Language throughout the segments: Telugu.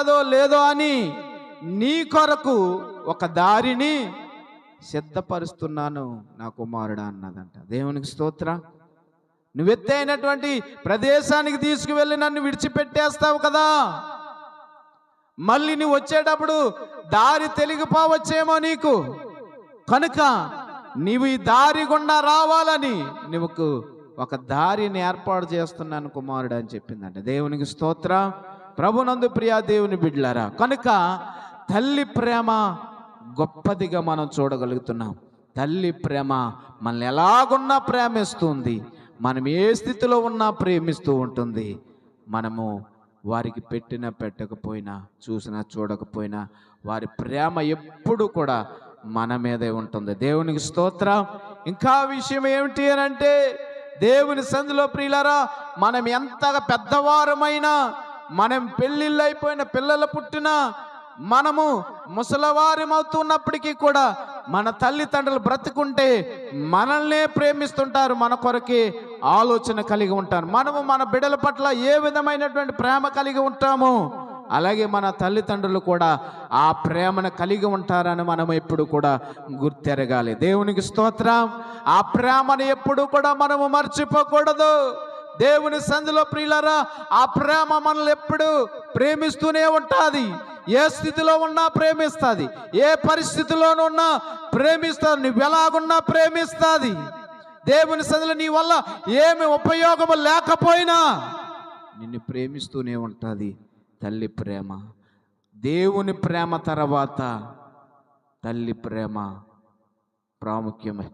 ఉంటుందో లేదో అని నీ కొరకు ఒక దారిని సిద్ధపరుస్తున్నాను నా కుమారుడా అన్నదంట. దేవునికి స్తోత్ర. నువ్వు ఎత్తైనటువంటి ప్రదేశానికి తీసుకువెళ్ళి నన్ను విడిచిపెట్టేస్తావు కదా. మళ్ళీ నువ్వు వచ్చేటప్పుడు దారి తెలిగిపోవచ్చేమో నీకు. కనుక నీవు ఈ దారి గుండా రావాలని నువ్వు ఒక దారిని ఏర్పాటు చేస్తున్నాను కుమారుడు అని చెప్పిందంట. దేవునికి స్తోత్ర. ప్రభునందు ప్రియా దేవుని బిడ్లారా కనుక తల్లి ప్రేమ గొప్పదిగా మనం చూడగలుగుతున్నాం. తల్లి ప్రేమ మనల్ని ఎలాగున్నా ప్రేమిస్తుంది మనం ఏ స్థితిలో ఉన్నా ప్రేమిస్తూ ఉంటుంది. మనము వారికి పెట్టినా పెట్టకపోయినా చూసినా చూడకపోయినా వారి ప్రేమ ఎప్పుడు కూడా మన మీదే ఉంటుంది. దేవునికి స్తోత్రం. ఇంకా విషయం ఏమిటి అని అంటే దేవుని సంధిలో ప్రియులరా మనం ఎంతగా పెద్దవారమైనా మనం పెళ్ళిళ్ళు అయిపోయిన పిల్లలు పుట్టినా మనము ముసలవారం అవుతున్నప్పటికీ కూడా మన తల్లిదండ్రులు బ్రతుకుంటే మనల్నే ప్రేమిస్తుంటారు మన కొరకి ఆలోచన కలిగి ఉంటారు. మనము మన బిడ్డల పట్ల ఏ విధమైనటువంటి ప్రేమ కలిగి ఉంటాము అలాగే మన తల్లిదండ్రులు కూడా ఆ ప్రేమను కలిగి ఉంటారని మనం ఎప్పుడు కూడా గుర్తెరగాలి. దేవునికి స్తోత్రం. ఆ ప్రేమను ఎప్పుడు కూడా మనము మర్చిపోకూడదు. దేవుని సంధిలో ప్రియులరా ఆ ప్రేమ మనల్ని ఎప్పుడు ప్రేమిస్తూనే ఉంటుంది. ఏ స్థితిలో ఉన్నా ప్రేమిస్తుంది. ఏ పరిస్థితిలోనున్నా ప్రేమిస్తుంది. నువ్వు ఎలాగున్నా ప్రేమిస్తుంది. దేవుని సంధిలో నీ వల్ల ఏమి ఉపయోగము లేకపోయినా నిన్ను ప్రేమిస్తూనే ఉంటుంది తల్లి ప్రేమ. దేవుని ప్రేమ తర్వాత తల్లి ప్రేమ ప్రాముఖ్యమే.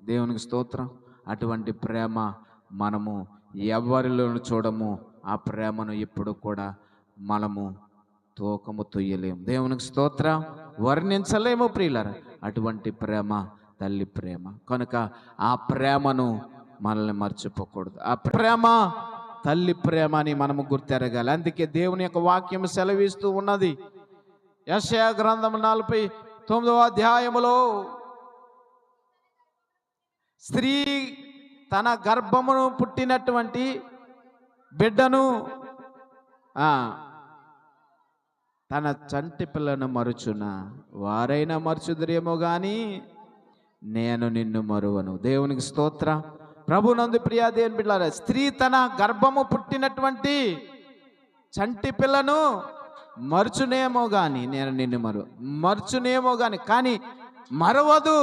దేవునికి స్తోత్రం. అటువంటి ప్రేమ మనము ఎవరిలోనూ చూడము ఆ ప్రేమను ఎప్పుడు కూడా మనము తూకము తొయ్యలేము. దేవునికి స్తోత్రం. వర్ణించలేము ప్రియులరా. అటువంటి ప్రేమ తల్లి ప్రేమ. కనుక ఆ ప్రేమను మనల్ని మర్చిపోకూడదు. ఆ ప్రేమ తల్లి ప్రేమ అని మనము గుర్తెరగాలి. అందుకే దేవుని యొక్క వాక్యం సెలవిస్తూ ఉన్నది. యశయ గ్రంథం నలభై తొమ్మిదవ అధ్యాయములో స్త్రీ తన గర్భమును పుట్టినటువంటి బిడ్డను తన చంటి పిల్లను మరుచున? వారైనా మరుచుదురేమో కానీ నేను నిన్ను మరువను. దేవునికి స్తోత్ర. ప్రభునందు ప్రియా దేవుని బిడ్డారా స్త్రీ తన గర్భము పుట్టినటువంటి చంటి పిల్లను మరుచునేమో కానీ నేను నిన్ను మరు మరుచునేమో కానీ కానీ మరవదు.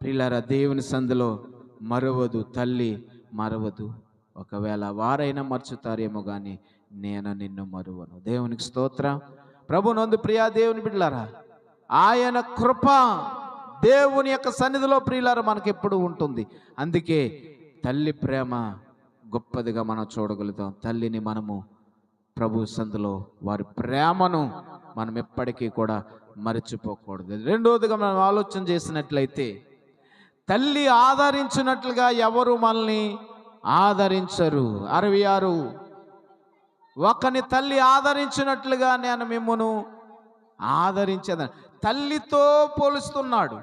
ప్రియులారా దేవుని సందులో మరవదు తల్లి మరవదు. ఒకవేళ వారైనా మర్చుతారేమో కానీ నేను నిన్ను మరువను. దేవునికి స్తోత్ర. ప్రభు నందు ప్రియా దేవుని బిడ్డలారా ఆయన కృప దేవుని యొక్క సన్నిధిలో ప్రియులారా మనకి ఎప్పుడు ఉంటుంది. అందుకే తల్లి ప్రేమ గొప్పదిగా మనం చూడగలుగుతాం. తల్లిని మనము ప్రభు సందులో వారి ప్రేమను మనం ఎప్పటికీ కూడా మర్చిపోకూడదు. రెండవదిగా మనం ఆలోచన చేసినట్లయితే తల్లి ఆదరించినట్లుగా ఎవరు మనల్ని ఆదరించరు. అరవై ఆరు. ఒకని తల్లి ఆదరించినట్లుగా నేను మిమ్మను ఆదరించేదని. తల్లితో పోలుస్తున్నాడు.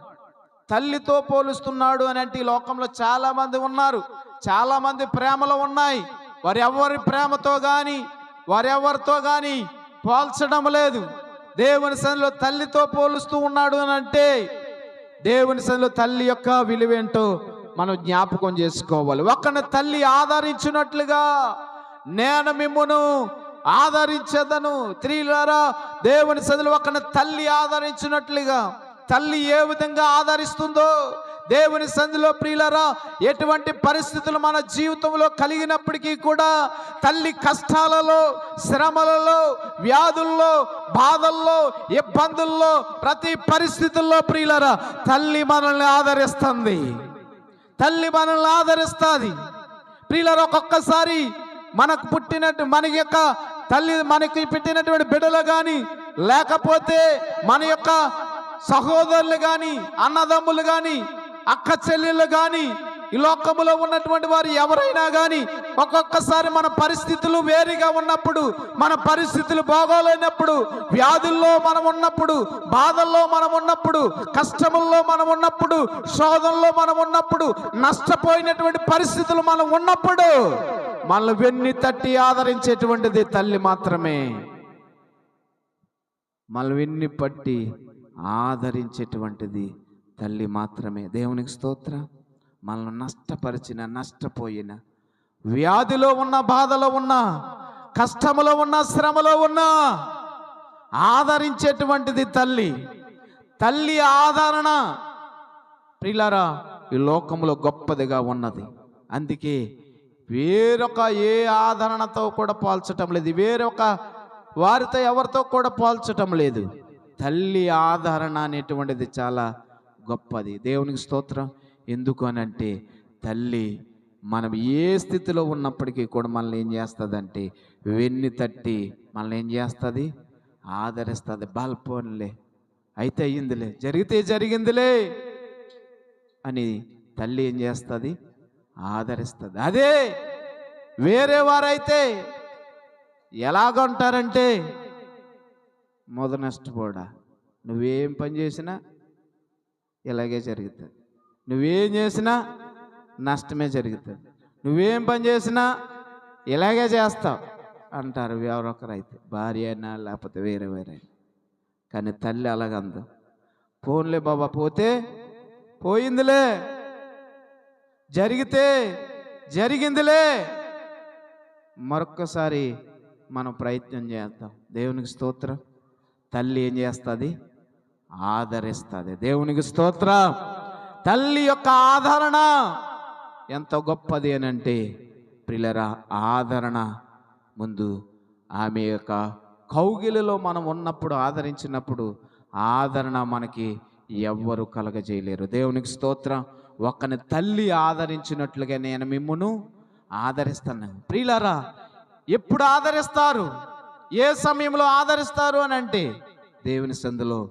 తల్లితో పోలుస్తున్నాడు అని అంటే ఈ లోకంలో చాలామంది ఉన్నారు. చాలామంది ప్రేమలు ఉన్నాయి. వారు ఎవరి ప్రేమతో కానీ వారెవరితో కానీ పోల్చడం లేదు. దేవుని సన్నిలో తల్లితో పోలుస్తూ ఉన్నాడు అని అంటే దేవుని సన్నిలో తల్లి యొక్క విలువేంటో మనం జ్ఞాపకం చేసుకోవాలి. ఒకరిని తల్లి ఆదరించినట్లుగా నేను మిమ్మును ఆదరించదను. త్రీలారా దేవుని సదులు ఒకరిని తల్లి ఆదరించినట్లుగా తల్లి ఏ విధంగా ఆదరిస్తుందో దేవుని సంధిలో ప్రియులరా ఎటువంటి పరిస్థితులు మన జీవితంలో కలిగినప్పటికీ కూడా తల్లి కష్టాలలో శ్రమలలో వ్యాధుల్లో బాధల్లో ఇబ్బందుల్లో ప్రతి పరిస్థితుల్లో ప్రియులరా తల్లి మనల్ని ఆదరిస్తుంది. తల్లి మనల్ని ఆదరిస్తుంది. ప్రియులరా ఒక్కొక్కసారి మనకు పుట్టినట్టు మన యొక్క తల్లి మనకి పెట్టినటువంటి బిడ్డలు కానీ లేకపోతే మన యొక్క సహోదరులు కానీ అన్నదమ్ములు కానీ అక్క చెల్లెళ్ళు కానీ ఈ లోకములో ఉన్నటువంటి వారు ఎవరైనా కానీ ఒక్కొక్కసారి మన పరిస్థితులు వేరుగా ఉన్నప్పుడు మన పరిస్థితులు బాగోలేనప్పుడు వ్యాధుల్లో మనం ఉన్నప్పుడు బాధల్లో మనం ఉన్నప్పుడు కష్టముల్లో మనం ఉన్నప్పుడు శోధనలో మనం ఉన్నప్పుడు నష్టపోయినటువంటి పరిస్థితులు మనం ఉన్నప్పుడు మనల్ని వెన్ని తట్టి ఆదరించేటువంటిది తల్లి మాత్రమే. మనల్ని పట్టి ఆదరించేటువంటిది తల్లి మాత్రమే. దేవునికి స్తోత్ర. మనల్ని నష్టపరిచిన నష్టపోయిన వ్యాధిలో ఉన్న బాధలో ఉన్న కష్టములో ఉన్న శ్రమలో ఉన్న ఆదరించేటువంటిది తల్లి. తల్లి ఆదరణ. ప్రిలారా ఈ లోకంలో గొప్పదిగా ఉన్నది. అందుకే వేరొక ఏ ఆదరణతో కూడా పోల్చటం లేదు. వేరొక వారితో ఎవరితో కూడా పోల్చటం లేదు. తల్లి ఆదరణ అనేటువంటిది చాలా గొప్పది. దేవునికి స్తోత్రం. ఎందుకు అనంటే తల్లి మనం ఏ స్థితిలో ఉన్నప్పటికీ కూడా మనల్ని ఏం చేస్తుందంటే వెన్ని తట్టి మనల్ని ఏం చేస్తుంది? ఆదరిస్తుంది. బాల్పోన్లే అయితే అయ్యిందిలే. జరిగితే జరిగిందిలే అని తల్లి ఏం చేస్తుంది? ఆదరిస్తుంది. అదే వేరే వారైతే ఎలాగంటారంటే మొదనష్టపోడా నువ్వేం పని చేసినా ఇలాగే జరుగుతుంది. నువ్వేం చేసినా నష్టమే జరుగుతుంది. నువ్వేం పని చేసినా ఇలాగే చేస్తావు అంటారు ఎవరొకరైతే భార్య అయినా లేకపోతే వేరే వేరే అయినా. కానీ తల్లి అలాగందు. పోన్లే బాబా పోతే పోయిందిలే. జరిగితే జరిగిందిలే. మరొక్కసారి మనం ప్రయత్నం చేద్దాం. దేవునికి స్తోత్రం. తల్లి ఏం చేస్తుంది? ఆదరిస్తుంది. దేవునికి స్తోత్ర. తల్లి యొక్క ఆదరణ ఎంత గొప్పది అని అంటే ప్రిలరా ఆదరణ ముందు ఆమె యొక్క కౌగిలిలో మనం ఉన్నప్పుడు ఆదరించినప్పుడు ఆదరణ మనకి ఎవ్వరు కలగజేయలేరు. దేవునికి స్తోత్రం. ఒకని తల్లి ఆదరించినట్లుగా నేను మిమ్మును ఆదరిస్తాను. ప్రియులరా ఎప్పుడు ఆదరిస్తారు? ఏ సమయంలో ఆదరిస్తారు అని అంటే దేవుని సందులో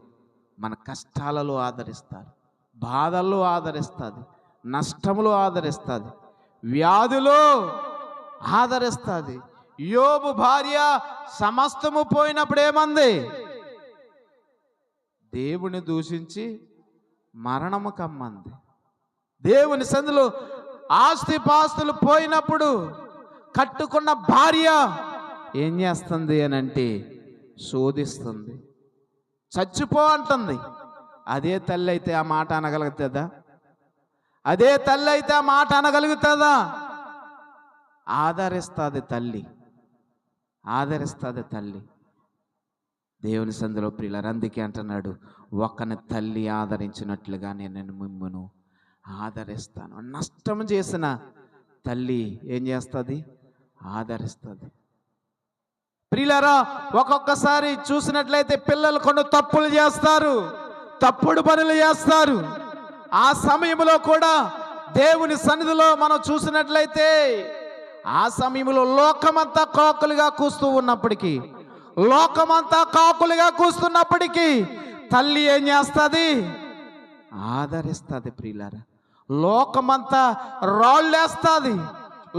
మన కష్టాలలో ఆదరిస్తారు బాధల్లో ఆదరిస్తుంది నష్టములో ఆదరిస్తుంది వ్యాధులో ఆదరిస్తుంది. యోబు భార్య సమస్తము పోయినప్పుడు ఏమంది? దేవుని దూషించి మరణము కమ్మంది. దేవుని సందులో ఆస్తి పాస్తులు పోయినప్పుడు కట్టుకున్న భార్య ఏం చేస్తుంది అని అంటే శోధిస్తుంది. చచ్చిపో అంటుంది. అదే తల్లి అయితే ఆ మాట అనగలుగుతుందా? అదే తల్లి అయితే ఆ మాట అనగలుగుతుందా? ఆదరిస్తుంది తల్లి. ఆదరిస్తుంది తల్లి. దేవుని సందులో ప్రియులారు అందుకే అంటున్నాడు ఒక్కని తల్లి ఆదరించినట్లుగా నేను మిమ్మను ఆదరిస్తాను. నష్టం చేసిన తల్లి ఏం చేస్తుంది? ఆదరిస్తుంది. ప్రియులరా ఒక్కొక్కసారి చూసినట్లయితే పిల్లలు కొన్ని తప్పులు చేస్తారు తప్పుడు పనులు చేస్తారు. ఆ సమయంలో కూడా దేవుని సన్నిధిలో మనం చూసినట్లయితే ఆ సమయంలో లోకమంతా కాకులుగా కూస్తూ ఉన్నప్పటికీ లోకమంతా కాకులుగా కూస్తున్నప్పటికీ తల్లి ఏం చేస్తుంది? ఆదరిస్తుంది ప్రియులారా. లోకమంతా రాళ్ళేస్తుంది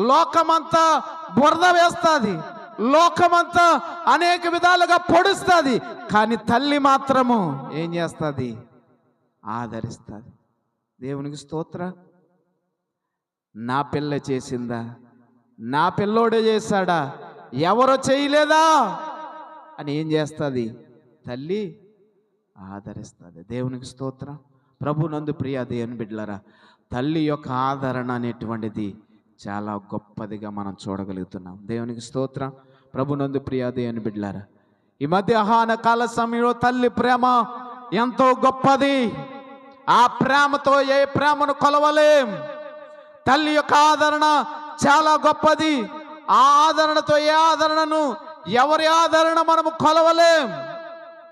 లోకమంతా బురద వేస్తుంది లోకమంతా అనేక విధాలుగా పొడుస్తుంది కానీ తల్లి మాత్రము ఏం చేస్తుంది? ఆదరిస్తుంది. దేవునికి స్తోత్ర. నా పిల్ల చేసిందా? నా పిల్లోడే చేశాడా? ఎవరో చేయలేదా? అని ఏం చేస్తుంది? తల్లి ఆదరిస్తుంది. దేవునికి స్తోత్రం. ప్రభు నందు ప్రియ దేవుని బిడ్డలరా తల్లి యొక్క ఆదరణ అనేటువంటిది చాలా గొప్పదిగా మనం చూడగలుగుతున్నాం. దేవునికి స్తోత్రం. ప్రభునందు ప్రియా దేవుని బిడ్డలరా ఈ మధ్య కాల సమయంలో తల్లి ప్రేమ ఎంతో గొప్పది. ఆ ప్రేమతో ఏ ప్రేమను కొలవలేం. తల్లి యొక్క ఆదరణ చాలా గొప్పది. ఆ ఆదరణతో ఏ ఆదరణను ఎవరి ఆదరణ మనము కొలవలేం.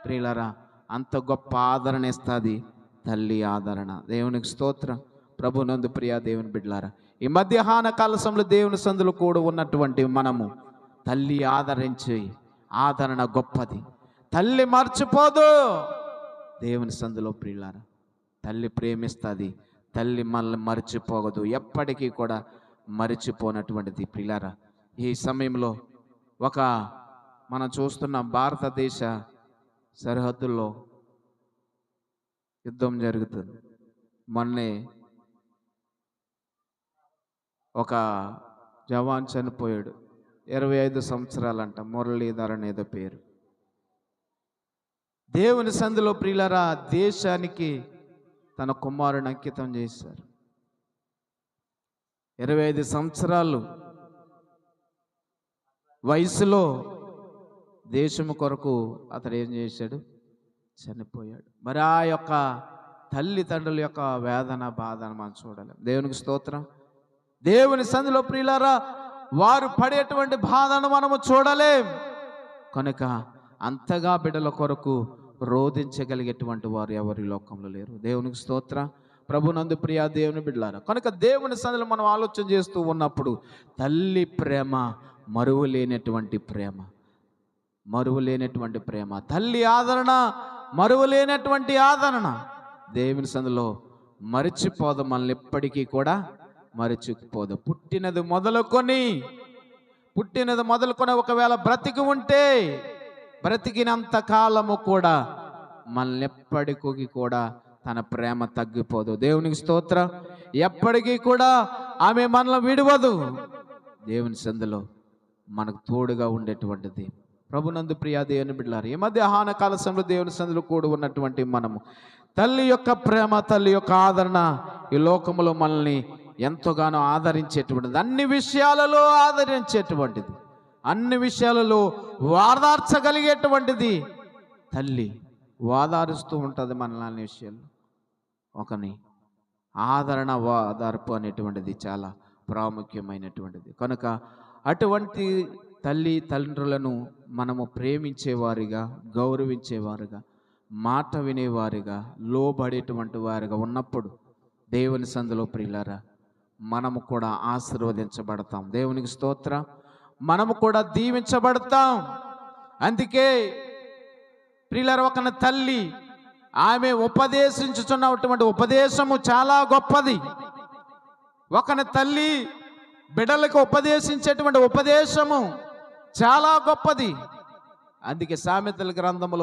ప్రియులరా అంత గొప్ప ఆదరణ ఇస్తుంది తల్లి ఆదరణ. దేవునికి స్తోత్రం. ప్రభు నందు ప్రియా దేవుని బిడ్డలారా ఈ మధ్యాహ్న కాలసంలో దేవుని సందులు కూడా ఉన్నటువంటి మనము తల్లి ఆదరించి ఆదరణ గొప్పది. తల్లి మర్చిపోదు. దేవుని సందులో ప్రియులారా తల్లి ప్రేమిస్తుంది తల్లి మనల్ని మర్చిపోగదు ఎప్పటికీ కూడా మరిచిపోనటువంటిది ప్రియులారా. ఈ సమయంలో ఒక మనం చూస్తున్న భారతదేశ సరిహద్దుల్లో యుద్ధం జరుగుతుంది. మొన్నే ఒక జవాన్ చనిపోయాడు. ఇరవై ఐదు సంవత్సరాలంట మురళీధర్ అనేదో పేరు. దేవుని సందులో ప్రియులరా దేశానికి తన కుమారుని అంకితం చేశారు. ఇరవై ఐదు సంవత్సరాలు వయసులో దేశము కొరకు అతడు ఏం చేశాడు? చనిపోయాడు. మరి ఆ యొక్క తల్లిదండ్రుల యొక్క వేదన బాధను మనం చూడలేం. దేవునికి స్తోత్రం. దేవుని సంధిలో ప్రియులారా వారు పడేటువంటి బాధను మనము చూడలేం. కనుక అంతగా బిడ్డల కొరకు రోధించగలిగేటువంటి వారు ఎవరి లోకంలో లేరు. దేవునికి స్తోత్ర. ప్రభునందు ప్రియా దేవుని బిడ్డలారా కనుక దేవుని సందులో మనం ఆలోచన చేస్తూ ఉన్నప్పుడు తల్లి ప్రేమ మరువు లేనటువంటి ప్రేమ మరువు లేనటువంటి ప్రేమ తల్లి ఆదరణ మరువు లేనటువంటి ఆదరణ దేవుని సందులో మరిచిపోదు మనల్ని ఎప్పటికీ కూడా. మరచుకుపోదు పుట్టినది మొదలుకొని పుట్టినది మొదలుకొని ఒకవేళ బ్రతికి ఉంటే బ్రతికినంత కాలము కూడా మనల్ని కూడా తన ప్రేమ తగ్గిపోదు. దేవునికి స్తోత్ర. ఎప్పటికీ కూడా ఆమె మనల్ని విడవదు. దేవుని సందులో మనకు తోడుగా ఉండేటువంటిది. ప్రభునందు ప్రియా దేవుని బిడ్డారు ఈ మధ్య ఆహాన కాల సమయంలో దేవుని సందులో కూడి ఉన్నటువంటి మనము తల్లి యొక్క ప్రేమ తల్లి యొక్క ఆదరణ ఈ లోకములో మనల్ని ఎంతగానో ఆదరించేటువంటిది. అన్ని విషయాలలో ఆదరించేటువంటిది. అన్ని విషయాలలో వాదార్చగలిగేటువంటిది. తల్లి వాదారుస్తూ ఉంటుంది మనల్ని అన్ని విషయాలు ఒకని ఆదరణ వాదార్పు అనేటువంటిది చాలా ప్రాముఖ్యమైనటువంటిది. కనుక అటువంటి తల్లి తండ్రులను మనము ప్రేమించేవారిగా గౌరవించేవారుగా మాట వినేవారిగా లోబడేటువంటి వారిగా ఉన్నప్పుడు దేవుని సందులో ప్రియులారా మనము కూడా ఆశీర్వదించబడతాం. దేవునికి స్తోత్ర. మనము కూడా దీవించబడతాం. అందుకే ప్రియులార ఒక తల్లి ఆమె ఉపదేశించుచున్నటువంటి ఉపదేశము చాలా గొప్పది. ఒకని తల్లి బిడ్డలకు ఉపదేశించేటువంటి ఉపదేశము చాలా గొప్పది. అందుకే సామెతల గ్రంథములో